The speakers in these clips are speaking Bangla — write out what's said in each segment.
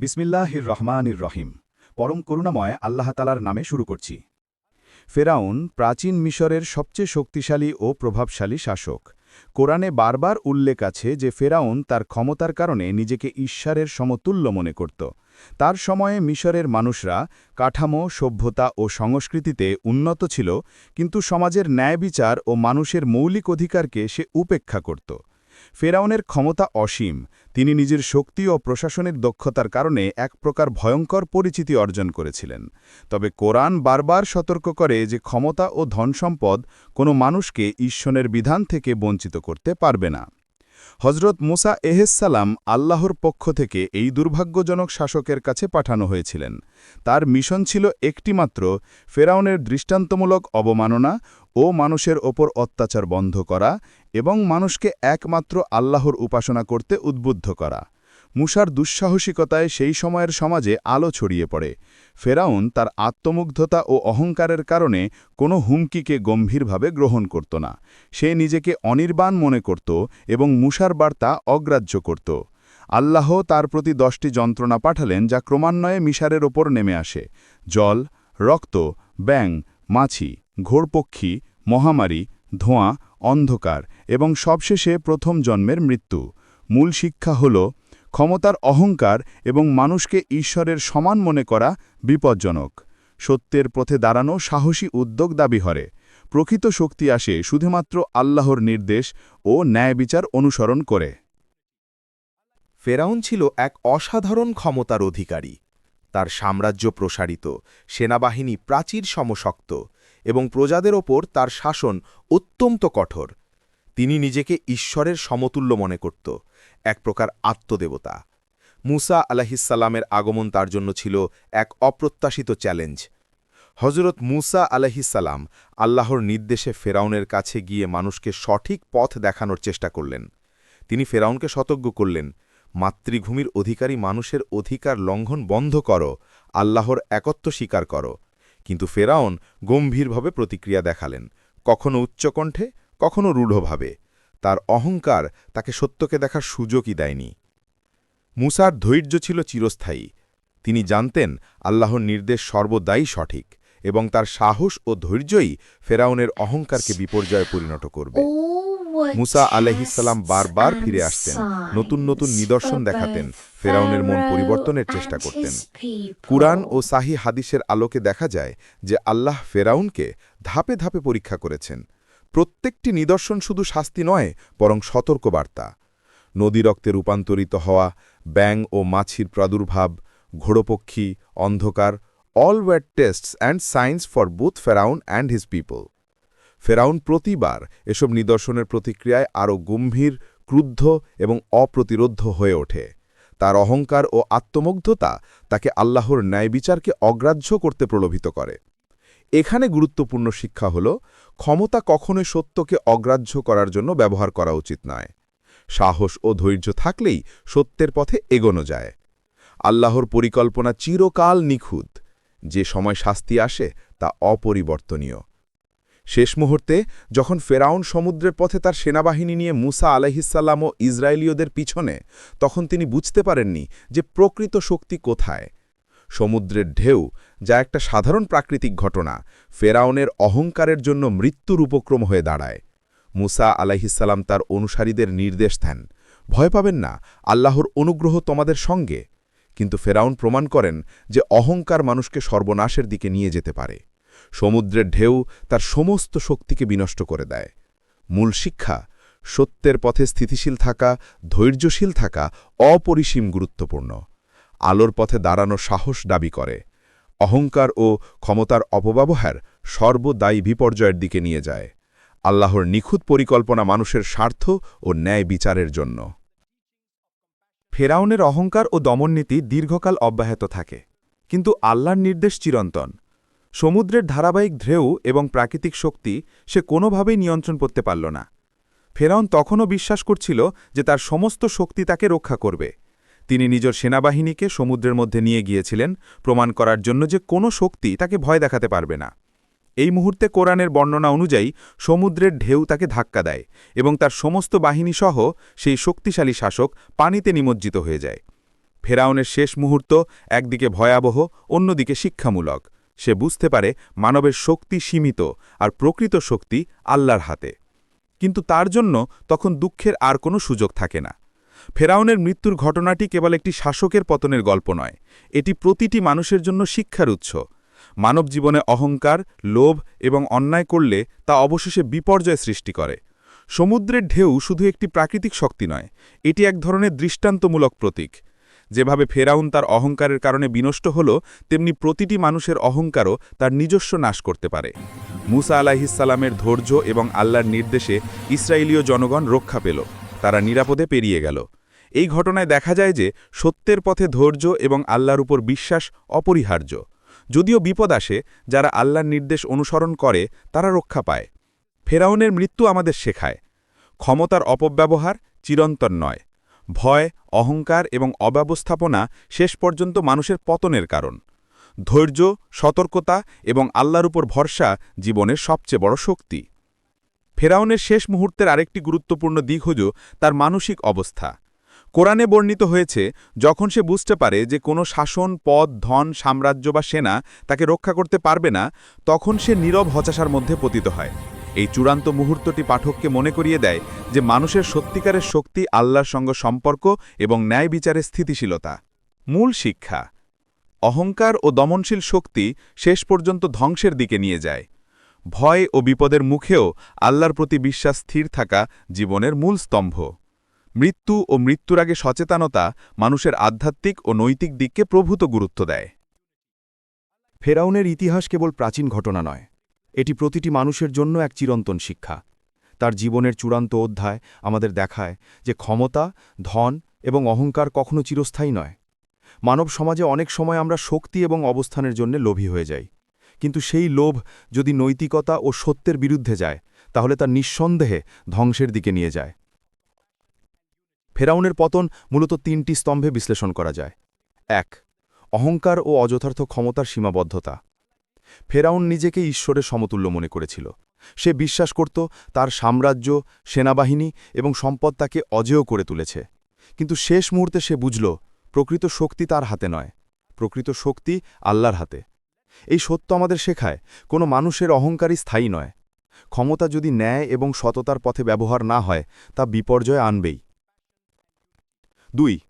বিসমিল্লাহির রহমানির রহিম। পরম করুণাময় আল্লাহ তালার নামে শুরু করছি। ফেরাউন প্রাচীন মিশরের সবচেয়ে শক্তিশালী ও প্রভাবশালী শাসক। কোরআনে বারবার উল্লেখ আছে যে ফেরাউন তার ক্ষমতার কারণে নিজেকে ঈশ্বরের সমতুল্য মনে করত। তার সময়ে মিশরের মানুষরা কাঠামো, সভ্যতা ও সংস্কৃতিতে উন্নত ছিল, কিন্তু সমাজের ন্যায় বিচার ও মানুষের মৌলিক অধিকারকে সে উপেক্ষা করত। ফেরাউনের ক্ষমতা অসীম। তিনি নিজের শক্তি ও প্রশাসনের দক্ষতার কারণে এক প্রকার ভয়ঙ্কর পরিচিতি অর্জন করেছিলেন। তবে কোরআন বারবার সতর্ক করে যে ক্ষমতা ও ধনসম্পদ কোনো মানুষকে ঈশ্বরের বিধান থেকে বঞ্চিত করতে পারবে না। হজরত মুসা এহেসালাম আল্লাহর পক্ষ থেকে এই দুর্ভাগ্যজনক শাসকের কাছে পাঠানো হয়েছিলেন। তার মিশন ছিল একটিমাত্র ফেরাউনের দৃষ্টান্তমূলক অবমাননা ও মানুষের ওপর অত্যাচার বন্ধ করা এবং মানুষকে একমাত্র আল্লাহর উপাসনা করতে উদ্বুদ্ধ করা। মুসার দুঃসাহসিকতায় সেই সময়ের সমাজে আলো ছড়িয়ে পড়ে। ফেরাউন তার আত্মমুগ্ধতা ও অহংকারের কারণে কোনো হুমকিকে গম্ভীরভাবে গ্রহণ করত না। সে নিজেকে অনির্বাণ মনে করত এবং মুসার বার্তা অগ্রাহ্য করত। আল্লাহ তার প্রতি দশটি যন্ত্রণা পাঠালেন যা ক্রমান্বয়ে মিশারের ওপর নেমে আসে। জল, রক্ত ব্যাং মাছি ঘোরপক্ষী, মহামারী, ধোঁয়া, অন্ধকার এবং সবশেষে প্রথম জন্মের মৃত্যু। মূল শিক্ষা হল, ক্ষমতার অহংকার এবং মানুষকে ঈশ্বরের সমান মনে করা বিপজ্জনক। সত্যের পথে দাঁড়ানো সাহসী উদ্যোগ দাবি হরে প্রকৃত শক্তি আসে শুধুমাত্র আল্লাহর নির্দেশ ও ন্যায় বিচার অনুসরণ করে। ফেরাউন ছিল এক অসাধারণ ক্ষমতার অধিকারী। তার সাম্রাজ্য প্রসারিত, সেনাবাহিনী প্রাচীর সমশক্ত এবং প্রজাদের ওপর তার শাসন অত্যন্ত কঠোর। তিনি নিজেকে ঈশ্বরের সমতুল্য মনে করত, এক প্রকার আত্মদেবতা। মুসা আলাহিসাল্লামের আগমন তার জন্য ছিল এক অপ্রত্যাশিত চ্যালেঞ্জ। হজরত মুসা আলাহিসাল্লাম আল্লাহর নির্দেশে ফেরাউনের কাছে গিয়ে মানুষকে সঠিক পথ দেখানোর চেষ্টা করলেন। তিনি ফেরাউনকে সতর্ক করলেন, মাতৃভূমির অধিকারী মানুষের অধিকার লঙ্ঘন বন্ধ করো, আল্লাহর একত্ব স্বীকার করো। কিন্তু ফেরাউন গম্ভীরভাবে প্রতিক্রিয়া দেখালেন, কখনো উচ্চকণ্ঠে, কখনো রূঢ়ভাবে। তার অহংকার তাকে সত্যকে দেখার সুযোগই দেয়নি। মুসার ধৈর্য ছিল চিরস্থায়ী। তিনি জানতেন আল্লাহর নির্দেশ সর্বদাই সঠিক এবং তার সাহস ও ধৈর্যই ফেরাউনের অহংকারকে বিপর্যয়ে পরিণত করবে। মুসা আলহিসাল্লাম বারবার ফিরে আসতেন নতুন নতুন নিদর্শন দেখাতেন ফেরাউনের মন পরিবর্তনের চেষ্টা করতেন। কুরআন ও সাহি হাদিসের আলোকে দেখা যায় যে আল্লাহ ফেরাউনকে ধাপে ধাপে পরীক্ষা করেছেন। প্রত্যেকটি নিদর্শন শুধু শাস্তি নয় বরং সতর্কবার্তা। নদী রক্তে রূপান্তরিত হওয়া ব্যাং ও মাছির প্রাদুর্ভাব ঘোড়পক্ষী অন্ধকার all were tests and signs for both ফেরাউন অ্যান্ড হিজ পিপল ফেরাউন প্রতিবার এসব নিদর্শনের প্রতিক্রিয়ায় আরও গম্ভীর, ক্রুদ্ধ এবং অপ্রতিরোধ্য হয়ে ওঠে। তার অহংকার ও আত্মমুগ্ধতা তাকে আল্লাহর ন্যায় বিচারকে অগ্রাহ্য করতে প্রলোভিত করে। এখানে গুরুত্বপূর্ণ শিক্ষা হল, ক্ষমতা কখনোই সত্যকে অগ্রাহ্য করার জন্য ব্যবহার করা উচিত নয়। সাহস ও ধৈর্য থাকলেই সত্যের পথে এগোনো যায়। আল্লাহর পরিকল্পনা চিরকাল নিখুঁত। যে সময় শাস্তি আসে তা অপরিবর্তনীয়। শেষ মুহূর্তে, যখন ফেরাউন সমুদ্রের পথে তার সেনাবাহিনী নিয়ে মুসা আলহিসাল্লাম ও ইসরায়েলীয়দের পিছনে, তখন তিনি বুঝতে পারেননি যে প্রকৃত শক্তি কোথায়। সমুদ্রের ঢেউ, যা একটা সাধারণ প্রাকৃতিক ঘটনা, ফেরাউনের অহংকারের জন্য মৃত্যুর উপক্রম হয়ে দাঁড়ায়। মুসা আলাহিসাল্লাম তার অনুসারীদের নির্দেশ দেন, ভয় পাবেন না, আল্লাহর অনুগ্রহ তোমাদের সঙ্গে। কিন্তু ফেরাউন প্রমাণ করেন যে অহংকার মানুষকে সর্বনাশের দিকে নিয়ে যেতে পারে। সমুদ্রের ঢেউ তার সমস্ত শক্তিকে বিনষ্ট করে দেয়। মূল শিক্ষা, সত্যের পথে স্থিতিশীল থাকা, ধৈর্যশীল থাকা অপরিসীম গুরুত্বপূর্ণ। আলোর পথে দাঁড়ানো সাহস দাবি করে। অহংকার ও ক্ষমতার অপব্যবহার সর্বদায়ী বিপর্যয়ের দিকে নিয়ে যায়। আল্লাহর নিখুঁত পরিকল্পনা মানুষের স্বার্থ ও ন্যায় বিচারের জন্য। ফেরাউনের অহংকার ও দমননীতি দীর্ঘকাল অব্যাহত থাকে, কিন্তু আল্লাহর নির্দেশ চিরন্তন। সমুদ্রের ধারাবাহিক ঢেউ এবং প্রাকৃতিক শক্তি সে কোনোভাবেই নিয়ন্ত্রণ করতে পারল না। ফেরাউন তখনও বিশ্বাস করছিল যে তার সমস্ত শক্তি তাকে রক্ষা করবে। তিনি নিজের সেনাবাহিনীকে সমুদ্রের মধ্যে নিয়ে গিয়েছিলেন, প্রমাণ করার জন্য যে কোনো শক্তি তাকে ভয় দেখাতে পারবে না। এই মুহূর্তে কোরআনের বর্ণনা অনুযায়ী সমুদ্রের ঢেউ তাকে ধাক্কা দেয় এবং তার সমস্ত বাহিনী সহ সেই শক্তিশালী শাসক পানিতে নিমজ্জিত হয়ে যায়। ফেরাউনের শেষ মুহূর্ত একদিকে ভয়াবহ, অন্যদিকে শিক্ষামূলক। সে বুঝতে পারে মানবের শক্তি সীমিত আর প্রকৃত শক্তি আল্লাহর হাতে। কিন্তু তার জন্য তখন দুঃখের আর কোনো সুযোগ থাকে না। ফেরাউনের মৃত্যুর ঘটনাটি কেবল একটি শাসকের পতনের গল্প নয়, এটি প্রতিটি মানুষের জন্য শিক্ষার উৎস। মানব জীবনে অহংকার, লোভ এবং অন্যায় করলে তা অবশেষে বিপর্যয় সৃষ্টি করে। সমুদ্রের ঢেউ শুধু একটি প্রাকৃতিক শক্তি নয়, এটি এক ধরনের দৃষ্টান্তমূলক প্রতীক। যেভাবে ফেরাউন তার অহংকারের কারণে বিনষ্ট হল, তেমনি প্রতিটি মানুষের অহংকারও তার নিজস্ব নাশ করতে পারে। মুসা আলাহিসাল্লামের ধৈর্য এবং আল্লাহর নির্দেশে ইসরায়েলীয় জনগণ রক্ষা পেল, তারা নিরাপদে পেরিয়ে গেল। এই ঘটনায় দেখা যায় যে সত্যের পথে ধৈর্য এবং আল্লাহর উপর বিশ্বাস অপরিহার্য। যদিও বিপদ আসে, যারা আল্লাহর নির্দেশ অনুসরণ করে, তারা রক্ষা পায়। ফেরাউনের মৃত্যু আমাদের শেখায়। ক্ষমতার অপব্যবহার চিরন্তন নয়। ভয়, অহংকার এবং অব্যবস্থাপনা শেষ পর্যন্ত মানুষের পতনের কারণ। ধৈর্য, সতর্কতা এবং আল্লাহর উপর ভরসা জীবনের সবচেয়ে বড় শক্তি। ফেরাউনের শেষ মুহূর্তের আরেকটি গুরুত্বপূর্ণ দিক হল তার মানসিক অবস্থা। কোরআনে বর্ণিত হয়েছে, যখন সে বুঝতে পারে যে কোনো শাসন পদ ধন, সাম্রাজ্য বা সেনা তাকে রক্ষা করতে পারবে না, তখন সে নীরব হতাশার মধ্যে পতিত হয়। এই চূড়ান্ত মুহূর্তটি পাঠককে মনে করিয়ে দেয় যে মানুষের সত্যিকারের শক্তি আল্লাহর সঙ্গে সম্পর্ক এবং ন্যায় বিচারের স্থিতিশীলতা। মূল শিক্ষা, অহংকার ও দমনশীল শক্তি শেষ পর্যন্ত ধ্বংসের দিকে নিয়ে যায়। ভয় ও বিপদের মুখেও আল্লাহর প্রতি বিশ্বাস স্থির থাকা জীবনের মূল স্তম্ভ। মৃত্যু ও মৃত্যুর আগে সচেতনতা মানুষের আধ্যাত্মিক ও নৈতিক দিককে প্রভূত গুরুত্ব দেয়। ফেরাউনের ইতিহাস কেবল প্রাচীন ঘটনা নয় এটি প্রতিটি মানুষের জন্য এক চিরন্তন শিক্ষা। তার জীবনের চূড়ান্ত অধ্যায় আমাদের দেখায় যে ক্ষমতা, ধন এবং অহংকার কখনো চিরস্থায়ী নয়। মানব সমাজে অনেক সময় আমরা শক্তি এবং অবস্থানের জন্য লোভী হয়ে যাই। কিন্তু সেই লোভ যদি নৈতিকতা ও সত্যের বিরুদ্ধে যায়, তাহলে তা নিঃসন্দেহে ধ্বংসের দিকে নিয়ে যায়। ফেরাউনের পতন মূলত তিনটি স্তম্ভে বিশ্লেষণ করা যায়। এক, অহংকার ও অযথার্থ ক্ষমতার সীমাবদ্ধতা। ফেরাউন নিজেকে ঈশ্বরের সমতুল্য মনে করেছিল। সে বিশ্বাস করত তার সাম্রাজ্য, সেনাবাহিনী এবং সম্পদ তাকে অজেয় করে তুলেছে। কিন্তু শেষ মুহূর্তে সে বুঝল, প্রকৃত শক্তি তার হাতে নয়। প্রকৃত শক্তি আল্লাহর হাতে। এই সত্য আমাদের শেখায়, কোনো মানুষের অহংকারী স্থায়ী নয়। ক্ষমতা যদি ন্যায় এবং সততার পথে ব্যবহার না হয়, তা বিপর্যয় আনবেই। দুই,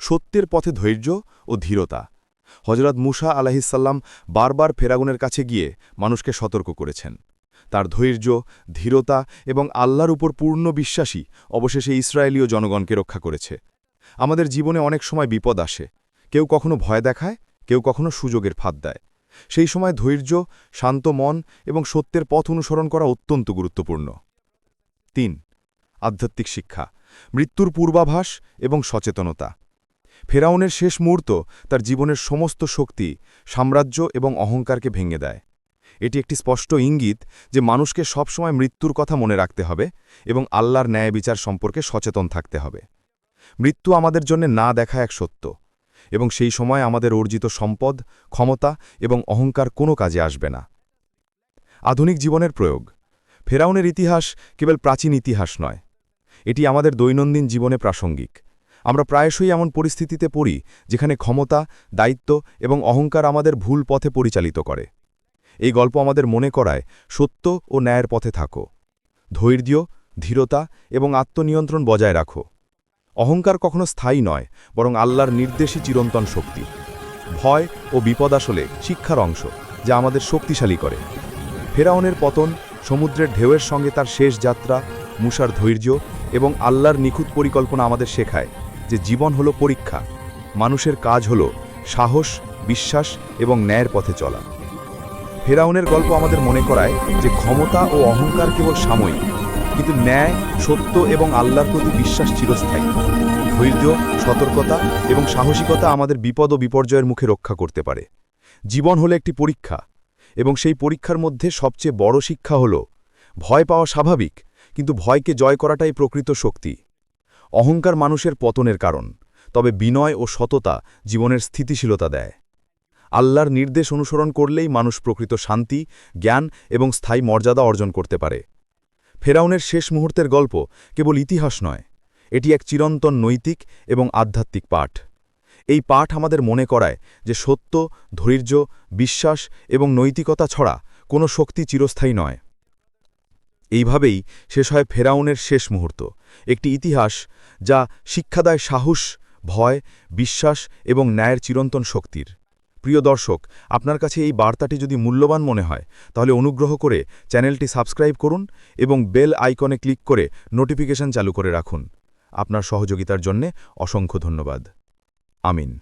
সত্যের পথে ধৈর্য ও ধীরতা। হজরত মুসা আলাহিসাল্লাম বারবার ফেরাগুনের কাছে গিয়ে মানুষকে সতর্ক করেছেন। তার ধৈর্য, ধীরতা এবং আল্লাহর উপর পূর্ণ বিশ্বাসী অবশেষে ইসরায়েলীয় জনগণকে রক্ষা করেছে। আমাদের জীবনে অনেক সময় বিপদ আসে। কেউ কখনো ভয় দেখায়, কেউ কখনো সুযোগের ফাঁদ দেয়। সেই সময় ধৈর্য, শান্ত মন এবং সত্যের পথ অনুসরণ করা অত্যন্ত গুরুত্বপূর্ণ। তিন, আধ্যাত্মিক শিক্ষা, মৃত্যুর পূর্বাভাস এবং সচেতনতা। ফেরাউনের শেষ মুহূর্ত তার জীবনের সমস্ত শক্তি, সাম্রাজ্য এবং অহংকারকে ভেঙে দেয়। এটি একটি স্পষ্ট ইঙ্গিত যে মানুষকে সবসময় মৃত্যুর কথা মনে রাখতে হবে এবং আল্লাহর ন্যায় বিচার সম্পর্কে সচেতন থাকতে হবে। মৃত্যু আমাদের জন্য না দেখা এক সত্য এবং সেই সময় আমাদের অর্জিত সম্পদ, ক্ষমতা এবং অহংকার কোনো কাজে আসবে না। আধুনিক জীবনের প্রয়োগ। ফেরাউনের ইতিহাস কেবল প্রাচীন ইতিহাস নয়। এটি আমাদের দৈনন্দিন জীবনে প্রাসঙ্গিক। আমরা প্রায়শই এমন পরিস্থিতিতে পড়ি যেখানে ক্ষমতা, দায়িত্ব এবং অহংকার আমাদের ভুল পথে পরিচালিত করে। এই গল্প আমাদের মনে করায় সত্য ও ন্যায়ের পথে থাকো। ধৈর্য, ধীরতা এবং আত্মনিয়ন্ত্রণ বজায় রাখো। অহংকার কখনো স্থায়ী নয়, বরং আল্লাহর নির্দেশী চিরন্তন শক্তি। ভয় ও বিপদ আসলে শিক্ষার অংশ, যা আমাদের শক্তিশালী করে। ফেরাউনের পতন, সমুদ্রের ঢেউয়ের সঙ্গে তার শেষ যাত্রা, মুসার ধৈর্য এবং আল্লাহর নিখুঁত পরিকল্পনা আমাদের শেখায়। যে জীবন হলো পরীক্ষা, মানুষের কাজ হলো সাহস, বিশ্বাস এবং ন্যায়ের পথে চলা। ফেরাউনের গল্প আমাদের মনে করায় যে ক্ষমতা ও অহংকার কেবল সাময়িক, কিন্তু ন্যায়, সত্য এবং আল্লাহর প্রতি বিশ্বাস চিরস্থায়ী। ধৈর্য, সতর্কতা এবং সাহসিকতা আমাদের বিপদ ও বিপর্যয়ের মুখে রক্ষা করতে পারে। জীবন হলো একটি পরীক্ষা এবং সেই পরীক্ষার মধ্যে সবচেয়ে বড় শিক্ষা হল, ভয় পাওয়া স্বাভাবিক, কিন্তু ভয়কে জয় করাটাই প্রকৃত শক্তি। অহংকার মানুষের পতনের কারণ, তবে বিনয় ও সততা জীবনের স্থিতিশীলতা দেয়। আল্লাহর নির্দেশ অনুসরণ করলেই মানুষ প্রকৃত শান্তি, জ্ঞান এবং স্থায়ী মর্যাদা অর্জন করতে পারে। ফেরাউনের শেষ মুহূর্তের গল্প কেবল ইতিহাস নয়, এটি এক চিরন্তন নৈতিক এবং আধ্যাত্মিক পাঠ। এই পাঠ আমাদের মনে করায় যে সত্য, ধৈর্য, বিশ্বাস এবং নৈতিকতা ছড়া কোনো শক্তি চিরস্থায়ী নয়। এইভাবেই শেষ হয় ফেরাউনের শেষ মুহূর্ত। একটি ইতিহাস যা শিক্ষাদায় সাহস, ভয়, বিশ্বাস এবং ন্যায়ের চিরন্তন শক্তির। প্রিয় দর্শক, আপনার কাছে এই বার্তাটি যদি মূল্যবান মনে হয়, তাহলে অনুগ্রহ করে চ্যানেলটি সাবস্ক্রাইব করুন এবং বেল আইকনে ক্লিক করে নোটিফিকেশন চালু করে রাখুন। আপনার সহযোগিতার জন্যে অসংখ্য ধন্যবাদ। আমিন।